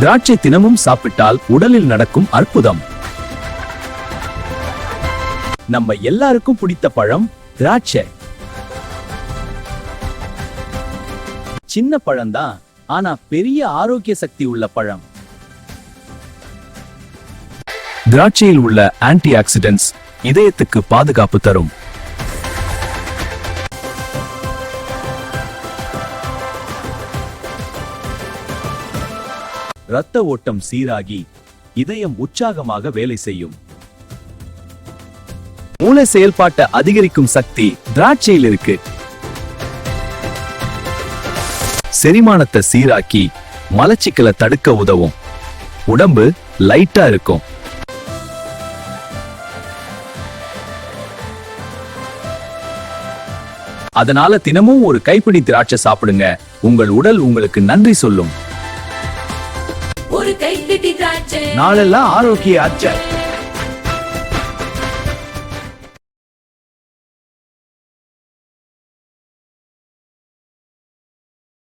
திராட்சை தினமும் சாப்பிட்டால் உடலில் நடக்கும் அற்புதம். நம்ம எல்லாருக்கும் பிடித்த பழம் திராட்சை. சின்ன பழம்தான் ஆனா பெரிய ஆரோக்கிய சக்தி உள்ள பழம். திராட்சையில் உள்ள ஆன்டி ஆக்சிடென்ட்ஸ் இதயத்துக்கு பாதுகாப்பு தரும். இரத்த ஓட்டம் சீராகி இதயம் உற்சாகமாக வேலை செய்யும். மூளை செயல்பாட்டை அதிகரிக்கும் சக்தி திராட்சையில் இருக்கு. செரிமானத்தை சீராக்கி மலச்சிக்கலை தடுக்க உதவும். உடம்பு லைட்டா இருக்கும். அதனால தினமும் ஒரு கைப்பிடி திராட்சை சாப்பிடுங்க. உங்கள் உடல் உங்களுக்கு நன்றி சொல்லும். நாளெல்லாம் ஆரோக்கிய அச்சை.